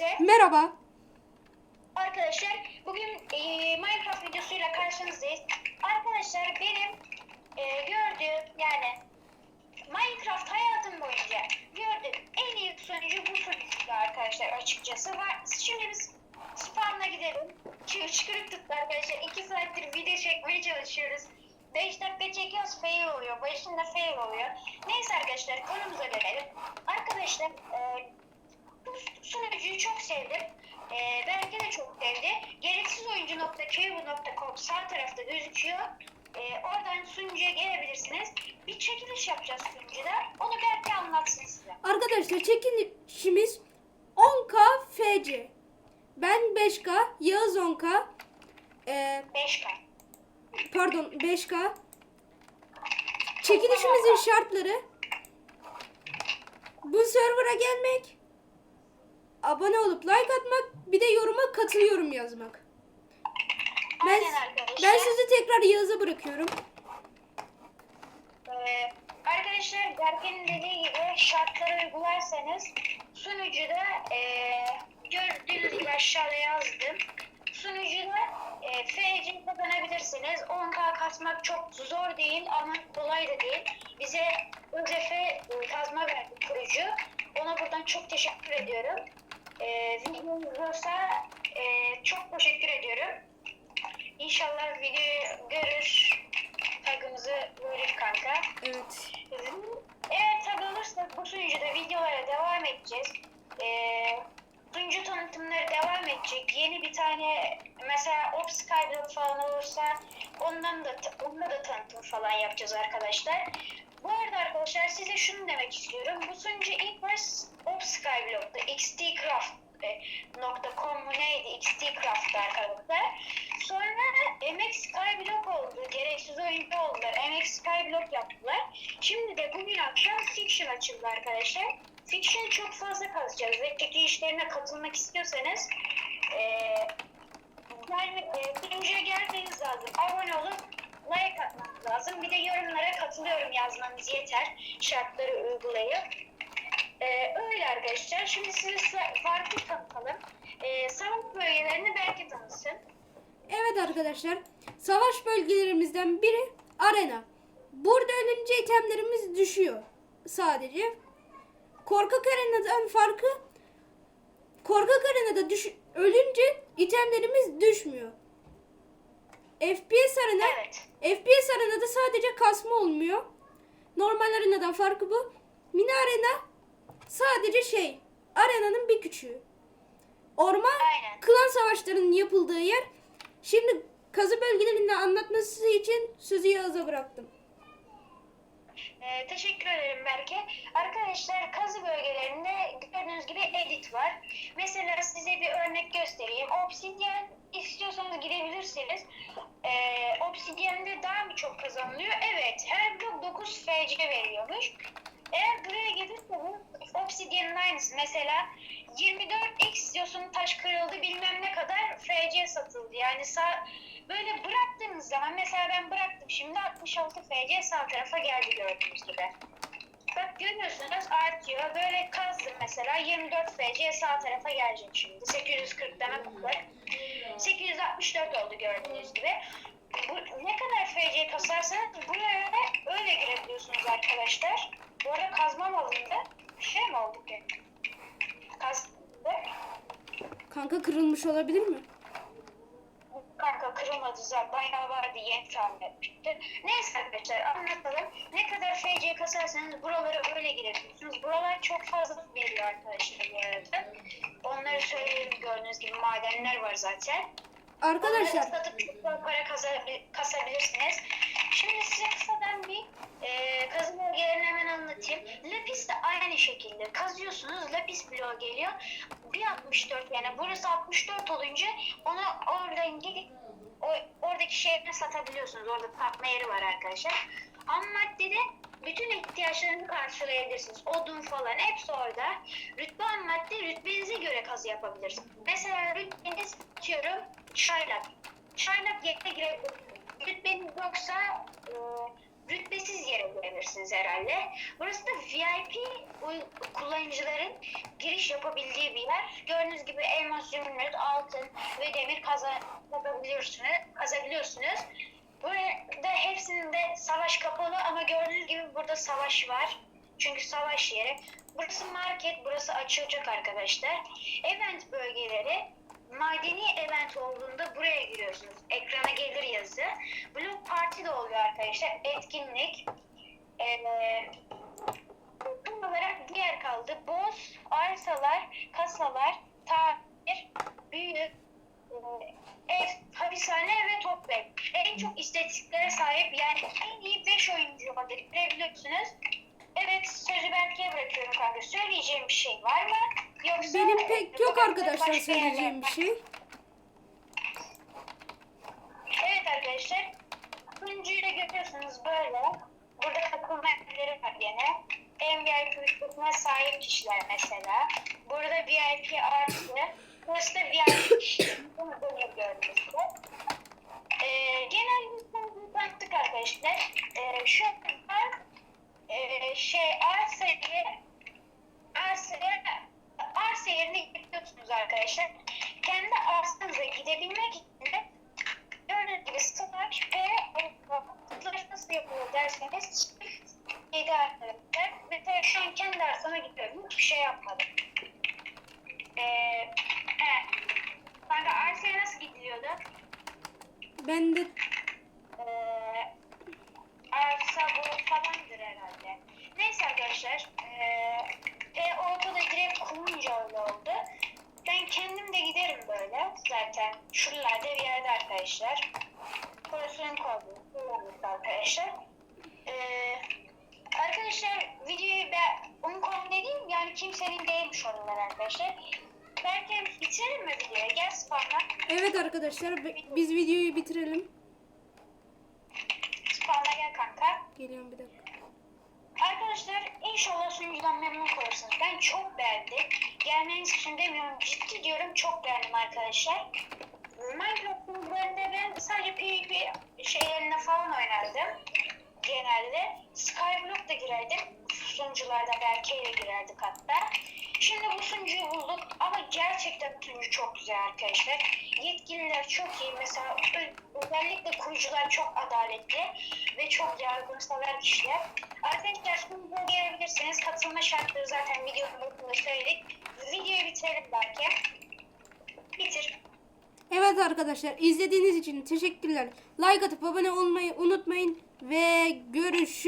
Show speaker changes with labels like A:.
A: hepinize.
B: Merhaba.
A: Arkadaşlar bugün e, Minecraft videosuyla karşınızdayız. Arkadaşlar benim e, gördüğüm yani Minecraft hayatım boyunca gördüğüm en iyi sunucu bu sunucu arkadaşlar açıkçası. Var. Şimdi biz spawn'a gidelim. Çıkırık tuttu arkadaşlar. 2 saattir video çekmeye çalışıyoruz. 5 dakika çekiyoruz fail oluyor. Başında fail oluyor. Neyse arkadaşlar konumuza dönelim. Arkadaşlar e, çok sevdim. Ee, belki de çok sevdi. Gereksiz oyuncu.cable.com sağ tarafta gözüküyor. Ee, oradan sunucuya gelebilirsiniz. Bir çekiliş yapacağız sunucuda. Onu belki anlatsın size.
B: Arkadaşlar çekilişimiz 10k FC. Ben 5k, Yağız 10k. Ee,
A: 5K.
B: pardon 5k. Çekilişimizin şartları bu server'a gelmek, abone olup like atmak, bir de yoruma katılıyorum yazmak. Ben,
A: Aynen arkadaşlar.
B: ben sizi tekrar Yağız'a bırakıyorum.
A: Ee, arkadaşlar Berke'nin dediği gibi şartları uygularsanız sunucuda e, gördüğünüz gibi aşağıda yazdım. Sunucuda e, FC kazanabilirsiniz. 10k kasmak çok zor değil ama kolay da değil. Bize ÖZF e, kazma verdi kurucu. Ona buradan çok teşekkür ediyorum. E, video izliyorsa e, çok teşekkür ediyorum. İnşallah videoyu görür. Tagımızı verir kanka.
B: Evet.
A: Eğer tag olursa bu sunucuda videolara devam edeceğiz. Ee, sunucu tanıtımları devam edecek. Yeni bir tane mesela Ops Skyblock falan olursa ondan da onda da tanıtım falan yapacağız arkadaşlar. Bu arada arkadaşlar size şunu demek istiyorum. Bu sunucu ilk baş Fiction çok fazla kazacağız ve çekilişlerine katılmak istiyorsanız eee gelme, e, sunucuya gelmeniz lazım. Abone olup like atmanız lazım. Bir de yorumlara katılıyorum yazmanız yeter. Şartları uygulayıp. Ee, öyle arkadaşlar. Şimdi size sa- farklı tanıtalım. Ee, savaş bölgelerini belki tanısın.
B: Evet arkadaşlar, savaş bölgelerimizden biri arena. Burada ölünce itemlerimiz düşüyor sadece. Korkak arenadan farkı korkak arenada düş ölünce itemlerimiz düşmüyor. FPS arena
A: Evet.
B: FPS arenada sadece kasma olmuyor. Normal arenadan farkı bu. Mini arena sadece şey arenanın bir küçüğü. Orman
A: Aynen.
B: klan savaşlarının yapıldığı yer. Şimdi kazı bölgelerinde anlatması için sözü Yağız'a bıraktım.
A: Ee, teşekkür ederim Berke. Arkadaşlar kazı girebilirsiniz. Ee, Obsidian'de daha mı çok kazanılıyor? Evet. Her blok 9 FC veriyormuş. Eğer buraya gelirseniz Obsidian'ın aynısı. Mesela 24x istiyorsun taş kırıldı bilmem ne kadar FC satıldı. Yani sağ, böyle bıraktığınız zaman mesela ben bıraktım şimdi 66 FC sağ tarafa geldi gördüğünüz gibi. Bak görüyorsunuz artıyor. Böyle kazdım mesela 24 FC sağ tarafa gelecek şimdi. 840 demek kadar. 864 oldu gördüğünüz gibi. Bu, ne kadar FC kasarsanız buraya öyle girebiliyorsunuz arkadaşlar. Bu arada kazmam alındı. Bir şey mi oldu ki? Kazdı.
B: Kanka kırılmış olabilir mi?
A: Kanka kırılmadı zaten bayağı vardı yeni tahmin. Neyse arkadaşlar anlatalım. Ne kadar FC kasarsanız buralara öyle girebiliyorsunuz. Buralar çok fazla veriyor arkadaşlar. Onları söyleyeyim gördüğünüz gibi madenler var zaten. Onları
B: Arkadaşlar
A: satıp çok para kasabilirsiniz. Şimdi size kısadan bir e, kazı bölgelerini hemen anlatayım. Lapis de aynı şekilde kazıyorsunuz. Lapis bloğu geliyor. Bir 64 yani burası 64 olunca onu oradan gidip o, oradaki şeyleri satabiliyorsunuz. Orada satma yeri var arkadaşlar. Ham maddede bütün ihtiyaçlarını karşılayabilirsiniz. Odun falan hepsi orada. Rütbe ham madde rütbenize göre kazı yapabilirsiniz. Mesela rütbeniz atıyorum çaylak. Çaylak yerine girebilirsiniz. Rütbeniz yoksa e, rütbesiz yere girebilirsiniz herhalde. Burası da VIP kullanıcıların giriş yapabildiği bir yer. Gördüğünüz gibi elmas, zümrüt, altın ve demir kaza- kazabiliyorsunuz. kazabiliyorsunuz. Burada hepsinde savaş kapalı ama gördüğünüz gibi burada savaş var. Çünkü savaş yeri. Burası market, burası açılacak arkadaşlar. Event bölgeleri madeni event olduğunda buraya giriyorsunuz. Ekrana gelir yazı. Blue Party de oluyor arkadaşlar. Etkinlik. Ee, Son olarak diğer kaldı. Boz, arsalar, kasalar, tamir, büyü, e, ev, hapishane ve toprak. En çok istatistiklere sahip yani en iyi 5 oyuncu olarak girebiliyorsunuz. Evet sözü Berke'ye bırakıyorum kanka. Söyleyeceğim bir şey var mı? Yoksa
B: Benim pek yok
A: Başka
B: arkadaşlar
A: yerler-
B: söyleyeceğim bir şey.
A: Evet arkadaşlar. Oyuncuyu da görüyorsunuz böyle. Burada katılma yerleri var gene. En VIP sahip kişiler mesela. Burada VIP artı. Burası da VIP kişi. Bunu böyle gördüğünüz gibi. Ee, genel baktık arkadaşlar. Ee, şu an e, şey arsayı arsaya arsa yerine gidiyorsunuz arkadaşlar. Kendi arsanıza gidebilmek için de gördüğünüz gibi slash ve slash nasıl yapılıyor derseniz yedi arkadaşlar. Mesela şu an kendi arsama gidiyorum. Hiçbir şey yapmadım. Ee, he. Kanka arsaya nasıl gidiliyordu?
B: Ben de
A: Ee, arsa bu falandır herhalde. Neyse arkadaşlar. Ee, e, ortada direkt kurunca öyle oldu. Ben kendim de giderim böyle zaten. Şuralarda bir yerde arkadaşlar. Burasının kodu. Burası arkadaşlar. Ee, arkadaşlar videoyu ben onun konu dediğim yani kimsenin değilmiş oralar arkadaşlar. Belki bitirelim mi videoyu? Gel spamla.
B: evet arkadaşlar bi- biz videoyu bitirelim.
A: Spamla gel kanka.
B: Geliyorum bir dakika.
A: Memnun kalırsınız. Ben çok beğendim. Gelmeniz için demiyorum. Ciddi diyorum çok beğendim arkadaşlar. Minecraft sunucularında ben sadece PvP şeylerine falan oynardım. Genelde. Skyblock da girerdim. Sunucularda Berke'yle girerdik hatta. Şimdi bu sunucuyu bulduk ama gerçekten sunucu çok güzel arkadaşlar. Yetkililer çok iyi. Mesela özellikle kurucular çok adaletli ve çok yardımsever kişiler. Gelebilirsiniz. Katılma şartları zaten videonun başında söyledik. Videoyu bitirelim belki. Bitir.
B: Evet arkadaşlar izlediğiniz için teşekkürler. Like atıp abone olmayı unutmayın ve görüşürüz.